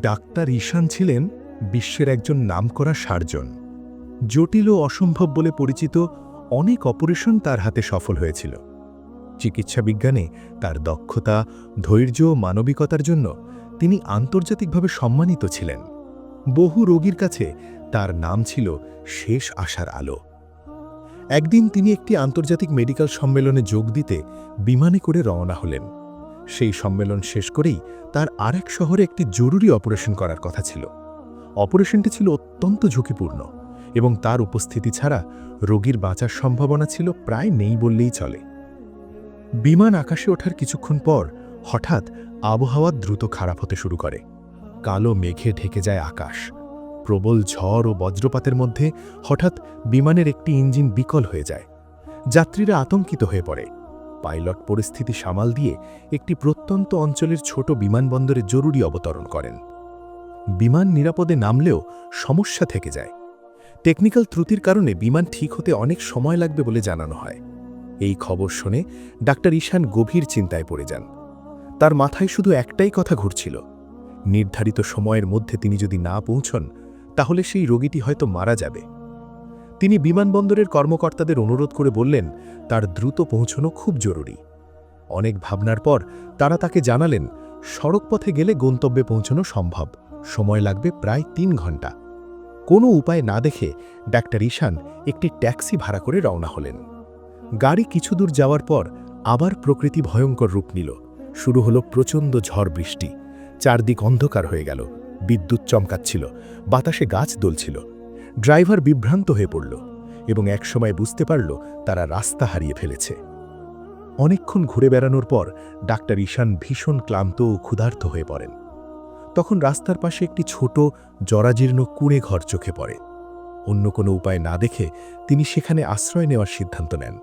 Doctor ঈশান ছিলেন বিশ্বের একজন নামকরা সার্জন। জটিল ও অসম্ভব বলে পরিচিত অনেক অপারেশন তার হাতে সফল হয়েছিল। চিকিৎসা বিজ্ঞানে তার দক্ষতা, ধৈর্য ও মানবিকতার জন্য তিনি আন্তর্জাতিকভাবে সম্মানিত ছিলেন। বহু রোগীর কাছে তার নাম ছিল শেষ আশার আলো। একদিন তিনি একটি আন্তর্জাতিক মেডিকেল সম্মেলনে যোগ দিতে বিমানে করে রওনা হলেন। সেই সম্মেলন শেষ করেই তার আরেক শহরে একটি জরুরি অপারেশন করার কথা ছিল। অপারেশনটি ছিল অত্যন্ত ঝুঁকিপূর্ণ এবং তার উপস্থিতি ছাড়া রোগীর বাঁচার সম্ভাবনা ছিল প্রায় নেই বললেই চলে। বিমান আকাশে ওঠার কিছুক্ষণ পর হঠাৎ আবহাওয়া দ্রুত খারাপ হতে শুরু করে। কালো মেঘে ঢেকে যায় আকাশ। প্রবল ঝড় ও বজ্রপাতের মধ্যে হঠাৎ বিমানের একটি ইঞ্জিন বিকল হয়ে যায়। যাত্রীরা আতঙ্কিত হয়ে পড়ে। পাইলট পরিস্থিতি সামাল দিয়ে একটি প্রত্যন্ত অঞ্চলের ছোট বিমানবন্দরে জরুরি অবতরণ করেন। বিমান নিরাপদে নামলেও সমস্যা থেকে যায়। টেকনিক্যাল ত্রুটির কারণে বিমান ঠিক হতে অনেক সময় লাগবে বলে জানানো হয়। এই খবর শুনে ডাক্তার ঈশান গভীর চিন্তায় পড়ে যান। তার মাথায় শুধু একটাই কথা ঘুরছিল। নির্ধারিত সময়ের মধ্যে তিনি যদি না পৌঁছন, তাহলে সেই রোগীটি হয়তো মারা যাবে। তিনি বিমানবন্দরের কর্মকর্তাদের অনুরোধ করে বললেন, তার দ্রুত পৌঁছনো খুব জরুরি। অনেক ভাবনার পর তারা তাকে জানালেন, সড়কপথে গেলে গন্তব্যে পৌঁছানো সম্ভব, সময় লাগবে প্রায় তিন ঘণ্টা। কোনো উপায় না দেখে ডাক্তার ঈশান একটি ট্যাক্সি ভাড়া করে রওনা হলেন। গাড়ি কিছু দূর যাওয়ার পর আবার প্রকৃতি ভয়ঙ্কর রূপ নিল। শুরু হলো প্রচণ্ড ঝড় বৃষ্টি। চারদিক অন্ধকার হয়ে গেল। বিদ্যুৎ চমকাচ্ছিল। বাতাসে গাছ দোলছিল। ড্রাইভার বিভ্রান্ত হয়ে পড়ল এবং একসময় বুঝতে পারল তারা রাস্তা হারিয়ে ফেলেছে। অনেকক্ষণ ঘুরে বেড়ানোর পর ডাক্তার ঈশান ভীষণ ক্লান্ত ও ক্ষুধার্ত হয়ে পড়েন। তখন রাস্তার পাশে একটি ছোট, জরাজীর্ণ কুঁড়ে ঘর চোখে পড়ে। অন্য কোনো উপায় না দেখে তিনি সেখানে আশ্রয় নেওয়ার সিদ্ধান্ত নেন।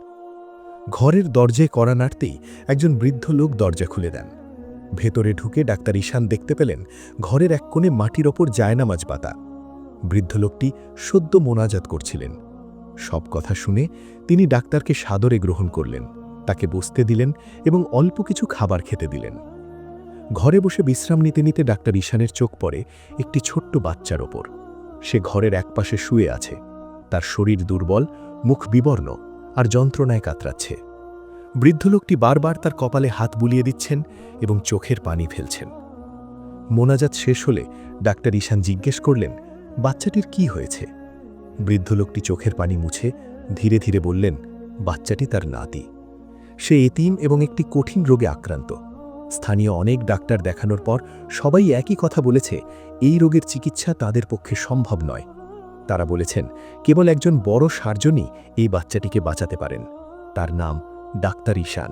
ঘরের দরজায় কড়া নাড়তেই একজন বৃদ্ধ লোক দরজা খুলে দেন। ভেতরে ঢুকে ডাক্তার ঈশান দেখতে পেলেন ঘরের এক কোণে মাটির ওপর জায়নামাজ পাতা। বৃদ্ধ লোকটি সদ্য মোনাজাত করছিলেন। সব কথা শুনে তিনি ডাক্তারকে সাদরে গ্রহণ করলেন, তাকে বসতে দিলেন এবং অল্প কিছু খাবার খেতে দিলেন। ঘরে বসে বিশ্রাম নিতে নিতে ডাক্তার ঈশানের চোখ পড়ে একটি ছোট্ট বাচ্চার ওপর। সে ঘরের একপাশে শুয়ে আছে। তার শরীর দুর্বল, মুখ বিবর্ণ আর যন্ত্রণায় কাতরাচ্ছে। বৃদ্ধ লোকটি বারবার তার কপালে হাত বুলিয়ে দিচ্ছেন এবং চোখের পানি ফেলছেন। মোনাজাত শেষ হলে ডাক্তার ঈশান জিজ্ঞেস করলেন বাচ্চাটির কি হয়েছে? বৃদ্ধ লোকটি চোখের পানি মুছে ধীরে ধীরে বললেন, বাচ্চাটি তার নাতি। সে এতিম এবং একটি কঠিন রোগে আক্রান্ত। স্থানীয় অনেক ডাক্তার দেখানোর পর সবাই একই কথা বলেছে, এই রোগের চিকিৎসা তাদের পক্ষে সম্ভব নয়। তারা বলেছেন, কেবল একজন বড় সার্জনই এই বাচ্চাটিকে বাঁচাতে পারেন। তার নাম ডাক্তার ঈশান।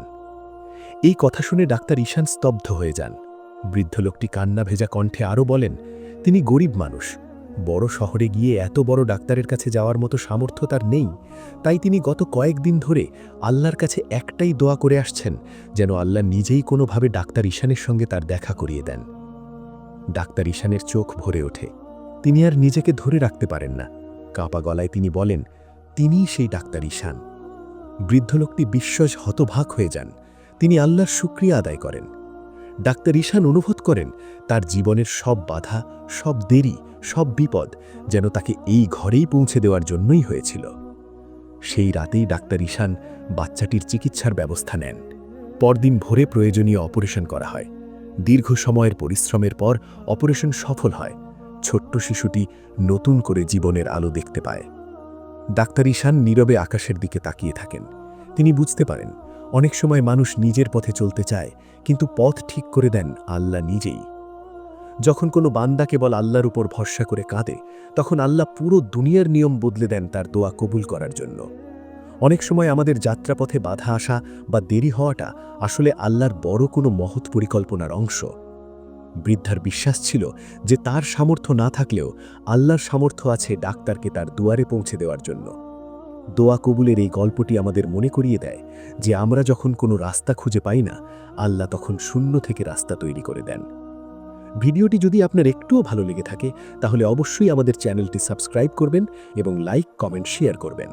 এই কথা শুনে ডাক্তার ঈশান স্তব্ধ হয়ে যান। বৃদ্ধ লোকটি কান্না ভেজা কণ্ঠে আরও বলেন, তিনি গরিব মানুষ। বড় শহরে গিয়ে এত বড় ডাক্তারের কাছে যাওয়ার মতো সামর্থ্য তার নেই, তাই তিনি গত কয়েকদিন ধরে আল্লাহর কাছে একটাই দোয়া করে আসছেন, যেন আল্লাহ নিজেই কোনোভাবে ডাক্তার ঈশানের সঙ্গে তার দেখা করিয়ে দেন। ডাক্তার ঈশানের চোখ ভরে ওঠে। তিনি আর নিজেকে ধরে রাখতে পারেন না। কাঁপা গলায় তিনি বলেন, তিনিই সেই ডাক্তার ঈশান। বৃদ্ধ লোকটি বিশ্বজ হতভাগ হয়ে যান। তিনি আল্লাহর শুক্রিয়া আদায় করেন। ডাক্তার ঈশান অনুভব করেন, তার জীবনের সব বাধা, সব দেরি, সব বিপদ যেন তাকে এই ঘরেই পৌঁছে দেওয়ার জন্যই হয়েছিল। সেই রাতেই ডাক্তার ঈশান বাচ্চাটির চিকিৎসার ব্যবস্থা নেন। পরদিন ভোরে প্রয়োজনীয় অপারেশন করা হয়। দীর্ঘ সময়ের পরিশ্রমের পর অপারেশন সফল হয়। ছোট্ট শিশুটি নতুন করে জীবনের আলো দেখতে পায়। ডাক্তার ঈশান নীরবে আকাশের দিকে তাকিয়ে থাকেন। তিনি বুঝতে পারেন অনেক সময় মানুষ নিজের পথে চলতে চায়, কিন্তু পথ ঠিক করে দেন আল্লাহ নিজেই। যখন কোনো বান্দা কেবল আল্লাহর উপর ভরসা করে কাঁদে, তখন আল্লাহ পুরো দুনিয়ার নিয়ম বদলে দেন তার দোয়া কবুল করার জন্য। অনেক সময় আমাদের যাত্রাপথে বাধা আসা বা দেরি হওয়াটা আসলে আল্লাহর বড় কোনো মহৎ পরিকল্পনার অংশ। বৃদ্ধার বিশ্বাস ছিল যে তার সামর্থ্য না থাকলেও আল্লাহর সামর্থ্য আছে ডাক্তারকে তার দুয়ারে পৌঁছে দেওয়ার জন্য। দোয়া কবুলের এই গল্পটি আমাদের মনে করিয়ে দেয় যে আমরা যখন কোনো রাস্তা খুঁজে পাই না, আল্লাহ তখন শূন্য থেকে রাস্তা তৈরি করে দেন। ভিডিওটি যদি আপনার একটুও ভালো লেগে থাকে, তাহলে অবশ্যই আমাদের চ্যানেলটি সাবস্ক্রাইব করবেন এবং লাইক, কমেন্ট, শেয়ার করবেন।